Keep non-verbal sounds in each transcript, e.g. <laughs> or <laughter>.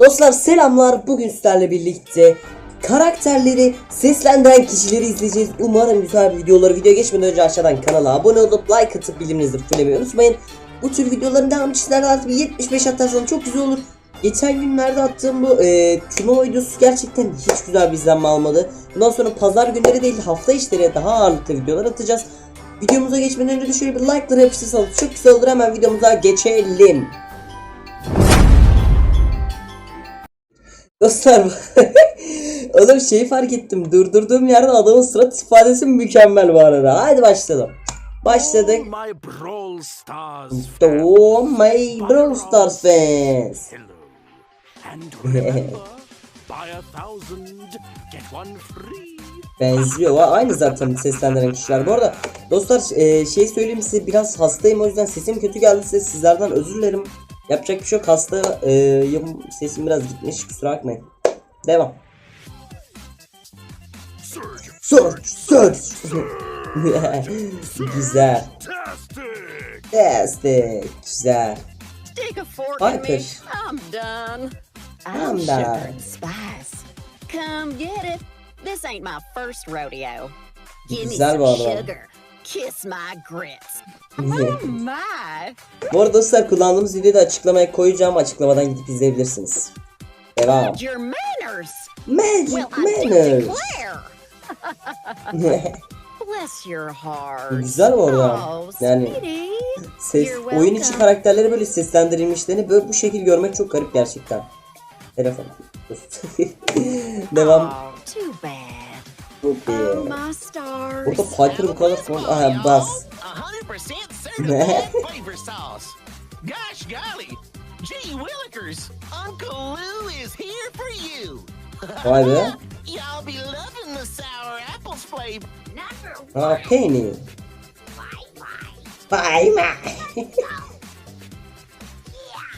Dostlar selamlar. Bugün sizlerle birlikte karakterleri seslendiren kişileri izleyeceğiz. Umarım güzel bir videoları video geçmeden önce aşağıdan kanala abone olup like atıp bildirimleri fullemeyi unutmayın. Bu tür videoların devamı sizlerle artık bir 75 atarsanız çok güzel olur. Geçen günlerde attığım bu e, turnuva videosu gerçekten hiç güzel bir izlenme almadı. Bundan sonra pazar günleri değil hafta işleri daha ağırlıklı videolar atacağız. Videomuza geçmeden önce de şöyle bir like'ları yapıştırsanız çok güzel olur. Hemen videomuza geçelim. Dostlar <laughs> Oğlum şeyi fark ettim. Durdurduğum yerde adamın surat ifadesi mükemmel bu arada. Haydi başlayalım. Başladık. Oh, my Brawl Stars Oh my Brawl Stars fans. <laughs> Benziyor. Aynı zaten seslendiren kişiler. Bu arada dostlar e, şey söyleyeyim size biraz hastayım o yüzden sesim kötü geldi size sizlerden özür dilerim. Yapacak bir şey yok hastayım sesim biraz gitmiş kusura bakmayın. Devam. Surge. Search, search. <laughs> Güzel. Fantastic. Destek. Güzel. Piper. I'm done. I'm sugar done. spice. Come get it. This ain't my first rodeo. Give me Güzel some sugar. Kiss my grits. Oh my. Bu arada dostlar kullandığımız videoyu da açıklamaya koyacağım. Açıklamadan gidip izleyebilirsiniz. Devam. Your manners. Magic Manners. <laughs> Bless your heart. Güzel bu arada. Oh, Yani ses, oyun içi karakterleri böyle seslendirilmişlerini böyle bu şekil görmek çok garip gerçekten. Telefon. <laughs> Devam. My stars. Burada Piper bu kadar falan. Aha bas. 100% certified flavor sauce. Gosh golly, gee willikers, Uncle Lou is here for you. <laughs> Vay be. Y'all be loving the sour apples flavor. Ha Penny. Bye bye.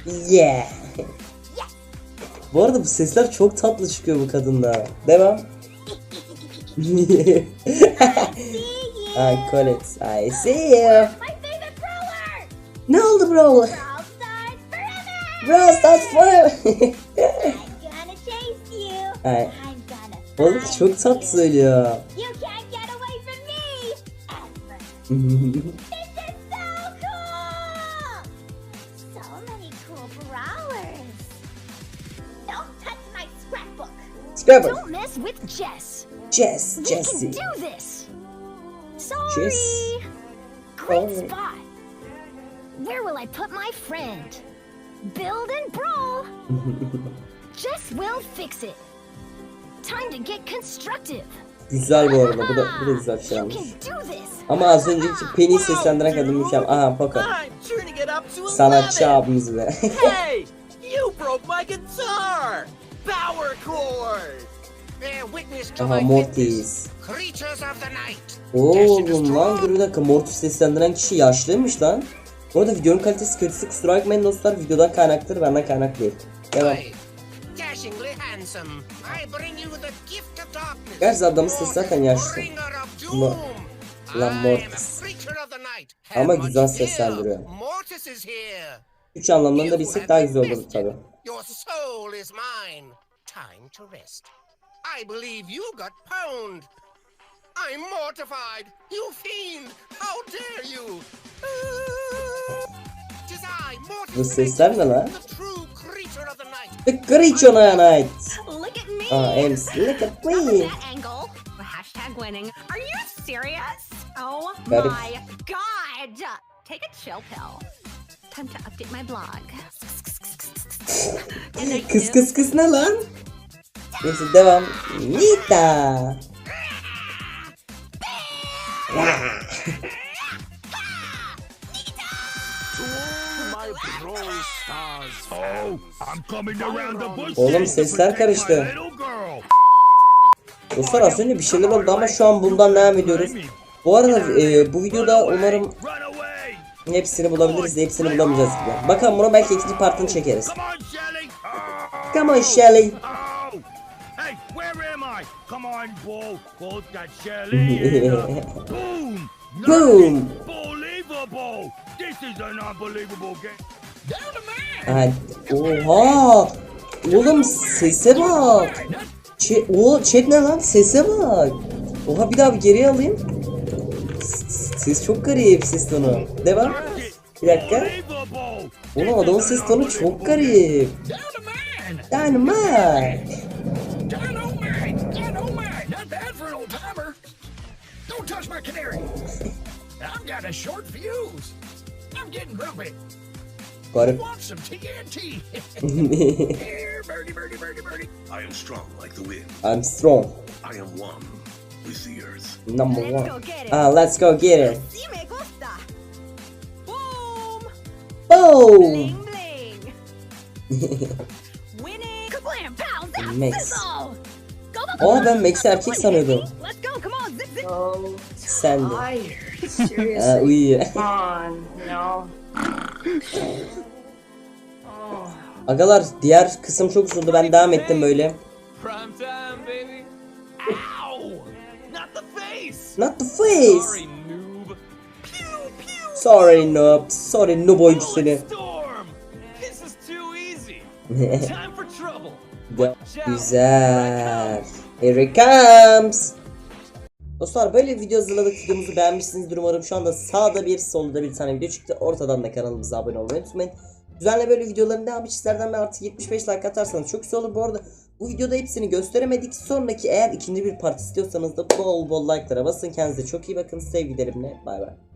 <laughs> yeah. Bu arada bu sesler çok tatlı çıkıyor bu kadında. Devam. <laughs> Ay Colette, I see you. My favorite brawler! Ne oldu bro? Brawl Stars forever! Bro start fire. <laughs> I'm gonna chase you! Gonna oğlum çok tatlı söylüyor. You can't get away from me! Ever! <laughs> This is so cool! So many cool brawlers! Don't touch my scrapbook! Scrabble. Don't mess with Jess! Jess, We Jessie. can do this! Sorry! Jess. Great Oh. spot! Where will I put my friend? Build and brawl! <laughs> Jess will fix it! Time to get constructive! Güzel bu arada. Bu da, bu da güzel bir şey You olmuş. can do this! Ama az önceki Penny'i seslendiren kadın mükemmel. Aha Poco. I'm turning it up to Sanatçı 11. abimiz be. <laughs> Hey, you broke my guitar. Power chord. Aha Mortis. Oğlum lan dur bir dakika Mortis seslendiren kişi yaşlıymış lan. Bu arada videonun kalitesi kötüsü kusura bakmayın dostlar videodan kaynaklıdır benden kaynak değil. Devam. Gerçi adamın sesi zaten yaşlı. Mo-. Lan Mortis. Ama güzel seslendiriyor. Mortis is here. Üç anlamlarını da bilsek daha güzel olurdu tabi. Your soul is mine. Time to rest. I believe you got pwned. I'm mortified. You fiend! How dare you? Tis I, Mortis Bu sesler the true creature of the night. The Creature Night. Look at me. Ah, Aa Ems. Look at me. that angle. Hashtag winning. Are you serious? Oh Got it. my god. Take a chill pill. Time to update my blog. And I Kız do- kız kız ne lan? Neyse devam. Nita. Oğlum sesler karıştı. Dostlar az önce bir şeyler oldu ama şu an bundan devam ediyoruz. Bu arada e, bu videoda umarım hepsini bulabiliriz de hepsini bulamayacağız gibi. Bakalım bunu belki ikinci partını çekeriz. Come on, Shelly! I? Come on, Bull. Got that <laughs> uh, Boom! Boom. Unbelievable! This is an unbelievable game. Hadi. Oha. Oğlum sese bak. Chat, o chat ne lan? Sese bak. Oha bir daha bir geriye alayım. Ses çok garip ses tonu. Devam. Bir dakika. Oğlum adamın ses tonu çok garip. Dynamite! I've got a short fuse. I'm getting grumpy. Garip. Want some TNT? <laughs> Here, birdie, birdie, birdie, birdie. I am strong like the wind. I'm strong. I am one with the earth. Number Let's one. go get. Ah, let's go get it. Sí me gusta. Boom. Boom. Bling bling. <laughs> Winning. Kablam pow zap Max. sizzle. Go go Aa ben Max erkek sanıyordum. Let's go. Come on. Zip zip. Oh, Sen de. tired. Seriously. uyuyor. Come on, no. Oh, Agalar diğer kısım çok uzundu. Ben devam ettim böyle. Prime time, baby. Ow! Not the face! Not the face. Sorry, noob. Pew pew! Sorry noob. Sorry noob oyuncu seni. This is too easy. <laughs> Time for trouble. Gü- Güzel. Here it comes. Dostlar böyle video hazırladık. Videomuzu beğenmişsinizdir umarım. Şu anda sağda bir solda bir tane video çıktı. Ortadan da kanalımıza abone olmayı unutmayın. Düzenli böyle videoların devamı sizlerden bir artı 75 like atarsanız çok güzel olur. Bu arada bu videoda hepsini gösteremedik. Sonraki eğer ikinci bir part istiyorsanız da bol bol like'lara basın. Kendinize çok iyi bakın. Sevgilerimle bay bay.